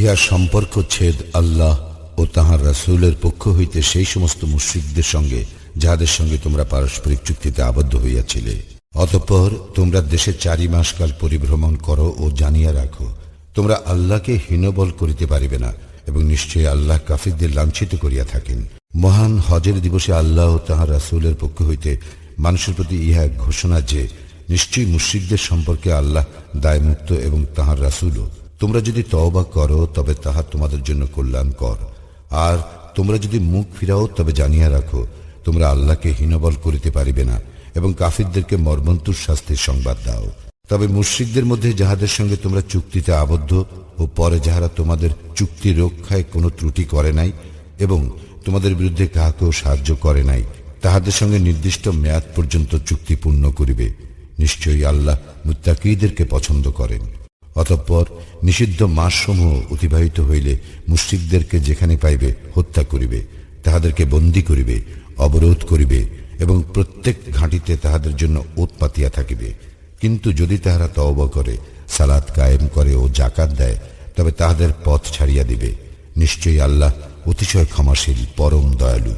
ইহা সম্পর্ক ছেদ আল্লাহ ও তাহার রাসূলের পক্ষ হইতে সেই সমস্ত মুশ্রিকদের সঙ্গে, যাহাদের সঙ্গে তোমরা পারস্পরিক চুক্তিতে আবদ্ধ হইয়াছিলে। অতঃপর তোমরা দেশে চারি মাস কাল পরিভ্রমণ করো ও জানিয়া রাখো, তোমরা আল্লাহকে হীনবল করিতে পারিবে না এবং নিশ্চয়ই আল্লাহ কাফিরদের লাঞ্ছিত করিয়া থাকেন। মহান হজের দিবসে আল্লাহ ও তাহার রাসূলের পক্ষ হইতে মানুষের প্রতি ইহা ঘোষণা যে, নিশ্চয়ই মুশ্রিকদের সম্পর্কে আল্লাহ দায়মুক্ত এবং তাহার রাসূলও তোমরা যদি তওবা করো, তবে তাহা তোমাদের জন্য কল্যাণকর। আর তোমরা যদি মুখ ফিরাও, তবে জানিয়া রাখো, তোমরা আল্লাহকে হীনবল করিতে পারিবে না, এবং কাফিরদেরকে মর্মন্তুর শাস্তির সংবাদ দাও। তবে মুশ্রিকদের মধ্যে যাহাদের সঙ্গে তোমরা চুক্তিতে আবদ্ধ, ও পরে যাহারা তোমাদের চুক্তি রক্ষায় কোনো ত্রুটি করে নাই, এবং তোমাদের বিরুদ্ধে কাহাকেও সাহায্য করে নাই, তাহাদের সঙ্গে নির্দিষ্ট মেয়াদ পর্যন্ত চুক্তি পূর্ণ করিবে। নিশ্চয়ই আল্লাহ মুত্তাকিদেরকে পছন্দ করেন। অতঃপর নিষিদ্ধ মাসসমূহ অতিবাহিত হইলে মুশ্রিকদেরকে যেখানে পাইবে হত্যা করিবে, তাহাদেরকে বন্দী করিবে, অবরোধ করিবে এবং প্রত্যেক ঘাঁটিতে তাহাদের জন্য ওত পাতিয়া থাকিবে। কিন্তু যদি তাহারা তওবা করে, সালাত কায়েম করে ও জাকাত দেয়, তবে তাহাদের পথ ছাড়িয়া দিবে। নিশ্চয়ই আল্লাহ অতিশয় ক্ষমাশীল, পরম দয়ালু।